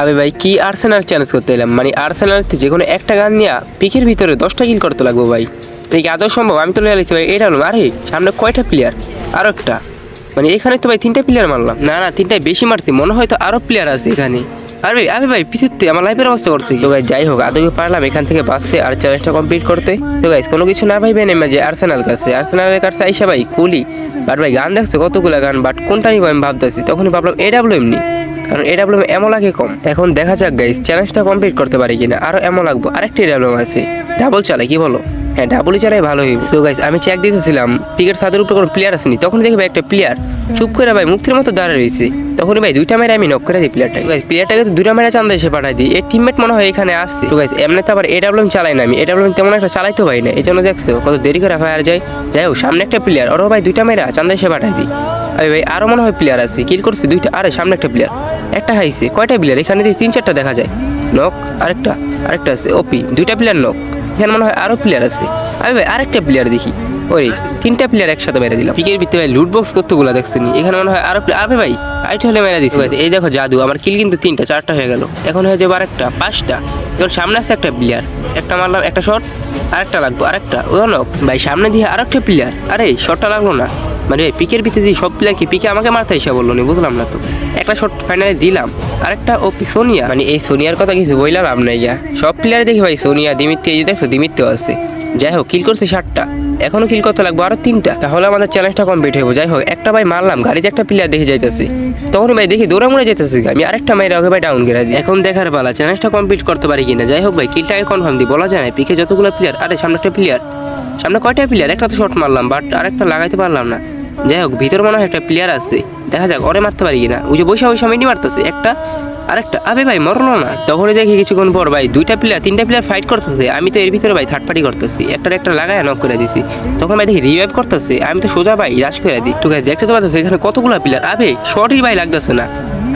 আবে ভাই, কি আর্সেনাল চ্যালেঞ্জ করতে এলাম? মানে আর্সেনাল যে কোনো একটা গান নিয়ে পিকের ভিতরে দশটা কিল করতে লাগবো ভাই। এই আদৌ সম্ভব? আমি তো লেগেছি ভাই। এটা হলো আরে, সামনে কয়টা প্লেয়ার আরও একটা। মানে এখানে তো ভাই তিনটা প্লেয়ার মারলাম। না না তিনটায় বেশি মারছি। মনে হয় তো আরও প্লেয়ার আছে এখানে। আরে আরে ভাই পিছিয়ে আমার লাইফের অবস্থা করছি তো ভাই যাই হোক, আদৌ পারলাম এখান থেকে বাঁচতে আর চ্যালেঞ্জটা কমপ্লিট করতে। তো গাইস কোনো কিছু না ভাইবেন এমনি যে আর্সেনাল কাছে। আর্সেনালের কাছে আইসা ভাই কুলি বাট ভাই, গান দেখছে কতগুলা গান? বাট কোনটা নিব আমি ভাবতেছি? তখনই ভাবলাম এডাব্লিউ এমনি কারণ এডাব্লিউ এমন লাগে কম। এখন দেখা যাক গাইস চ্যালেঞ্জটা কমপ্লিট করতে পারি কিনা। আরও এমন লাগবো, আরেকটা এডাব্লিউ আছে। ডাবল চালাই, কি বলো? হ্যাঁ ডাবলই চালাই ভালো হইব। সো গাইস আমি চেক দিতেছিলাম পিকের ছাদের উপরে কোনো প্লেয়ার আসেনি। তখন দেখি ভাই একটা প্লেয়ার চুপ করে ভাই, মুক্তির মতো দাঁড়িয়ে রয়েছে। তখনই ভাই দুইটা মেরে আমি নক করে দিই প্লেয়ারটা গাইস প্লেয়ারটাকে তো দুইটা মেরে চান্দা এসে পাঠাই দিই। এর টিমমেট মনে হয় এখানে আসছে। তো গাইস এমনি তো আবার এডাব্লিউ চালাই না আমি। এডাব্লিউ তেমন একটা চালাইতে পারি না। এই জন্য দেখছ, কত দেরি করে ফায়ার যায়। যাই হোক, সামনে একটা প্লেয়ার ওরও ভাই দুইটা মেরে চান্দা এসে পাঠাই দিই। আরে ভাই আরও মনে হয় প্লেয়ার আছে। কিল করছে দুইটা। আরে, সামনে একটা প্লেয়ার একটা হাইছে, কয়টা প্লেয়ার এখানে দিয়ে তিন চারটা দেখা যায়। নক আরেকটা আরেকটা আছে, ওপি, দুইটা প্লেয়ার নক এখানে মনে হয় আরও প্লেয়ার আছে। আরে ভাই, আরেকটা প্লেয়ার দেখি। ওই তিনটা প্লেয়ার একসাথে মেরে দিলাম। পিকের ভিতরে ভাই লুট বক্স কতগুলো দেখছেন? এখানে মনে হয় আরও আরে ভাই আইটা হলে মেরে দিচ্ছি এই দেখো জাদু, আমার কিল কিন্তু তিনটা, চারটা হয়ে গেল। এখন হয়ে যাবে আরেকটা, পাঁচটা। এখন সামনে আছে একটা প্লেয়ার একটা মারলাম, একটা শট আরেকটা লাগবো, আরেকটা। ও নক ভাই, সামনে দিয়ে আরেকটা প্লেয়ার আরে শটটা লাগল না। মানে পিকের ভিতরে দিয়ে সব প্লেয়ার কি, পিকে আমাকে মারতে এসে বলল নি, বুঝলাম না তো। একটা শট ফাইনালে দিলাম, আরেকটা ও সোনিয়া? মানে এই সোনিয়ার কথা কিছু বইলাম লাভ নাই যা সব প্লেয়ার দেখি ভাই সোনিয়া দিমিত্রি এই যে দেখছ দিমিত্রিও আছে। যাই হোক কিল করছে ষাটটা এখনও কিল করতে লাগবে আরও তিনটা। তাহলে আমাদের চ্যালেঞ্জটা কমপ্লিট হইব। যাই হোক, একটা ভাই মারলাম, গাড়িতে একটা প্লেয়ার দেখে যাইতেছে। তখন ভাই দেখি দৌড়া মুড়ে যেতেছে আমি আরেকটা মাইরে ওকে ভাই ডাউন করে এখন দেখার পালা চ্যালেঞ্জটা কমপ্লিট করতে পারি কিনা? যাই হোক ভাই কিলটাকে কনফার্ম দিই। বলা যায় না, পিকে যতগুলো প্লেয়ার আরে সামনে একটা প্লেয়ার সামনে কয়টা প্লেয়ার একটা তো শট মারলাম বাট আরেকটা লাগাইতে পারলাম না। যাই হোক, ভিতর মনে হয় একটা প্লেয়ার আছে। দেখা যাক, ওরে মারতে পারি কিনা। ওই যে বৈশা বৈশা মিনি মারতেছে, একটা আরেকটা আবে ভাই, মরলো না। তখনই দেখি কিছুক্ষণ পর, ভাই, দুইটা প্লেয়ার তিনটা প্লেয়ার ফাইট করতেছে। আমি তো এর ভিতরে, ভাই থার্ড পার্টি করতেছি। একটা একটা লাগায় নক করে দিছি। তখন ভাই দেখি রিভাইভ করতেছে। আমি তো সোজা, ভাই রাশ করে দিই। আছে দেখতে তো পাচ্ছি, এখানে কতগুলো প্লেয়ার আবে শর্টই ভাই, লাগতেছে না।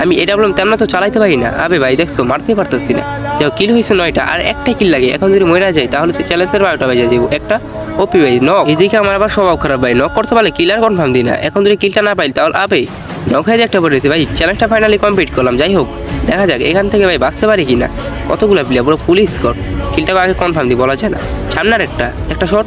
আমি এটা বললাম, তেমন তো চালাইতে পারি না। আবে ভাই, দেখছ মারতে পারতেছি না। যাও, কিল হয়েছে নয়টা, আর একটা কিল লাগে। এখন যদি মরে যায় তাহলে তো চ্যালেঞ্জের বারোটা বাজে যাব একটা ওপি ভাই নক এদিকে আমার আবার স্বভাব খারাপ ভাই নক করতে পারলে কিলার কনফার্ম দিই না। এখন যদি কিলটা না পাই তাহলে আবে। নক হয়ে একটা পড়েছে ভাই, চ্যালেঞ্জটা ফাইনালি কমপ্লিট করলাম, যাই হোক। দেখা যাক, এখান থেকে ভাই বাঁচতে পারি কি না কতগুলো প্লেয়ার পুরো ফুল স্কোর কিলটাকে আগে কনফার্ম দিই, বলা যায় না। সামনের একটা একটা শট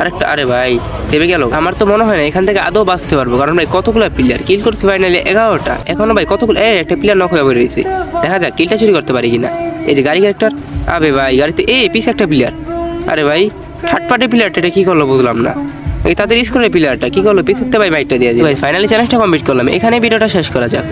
আরেকটা আরে ভাই, দেবে গেল। আমার তো মনে হয় না, এখান থেকে আদৌ বাঁচতে পারব, কারণ ভাই কতগুলো প্লেয়ার কিল করছে ফাইনালি এগারোটা। এখনও ভাই কতগুলো, এই একটা প্লেয়ার নক হয়ে বেরিয়েছে দেখা যাক, কিলটা চুরি করতে পারি কিনা। এই যে গাড়ি ক্যারেক্টার আবে ভাই, গাড়িতে এ পিস একটা প্লেয়ার আরে ভাই থার্ড পার্টি প্লেয়ারটা এটা কী করল বুঝলাম না। এই তাদের স্কুলের প্লেয়ারটা কী করল? পিছুতে ভাই বাইকটা দিয়ে দিই ভাই ফাইনালি চ্যালেঞ্জটা কমপ্লিট করলাম। এখানে ভিডিওটা শেষ করা যাক।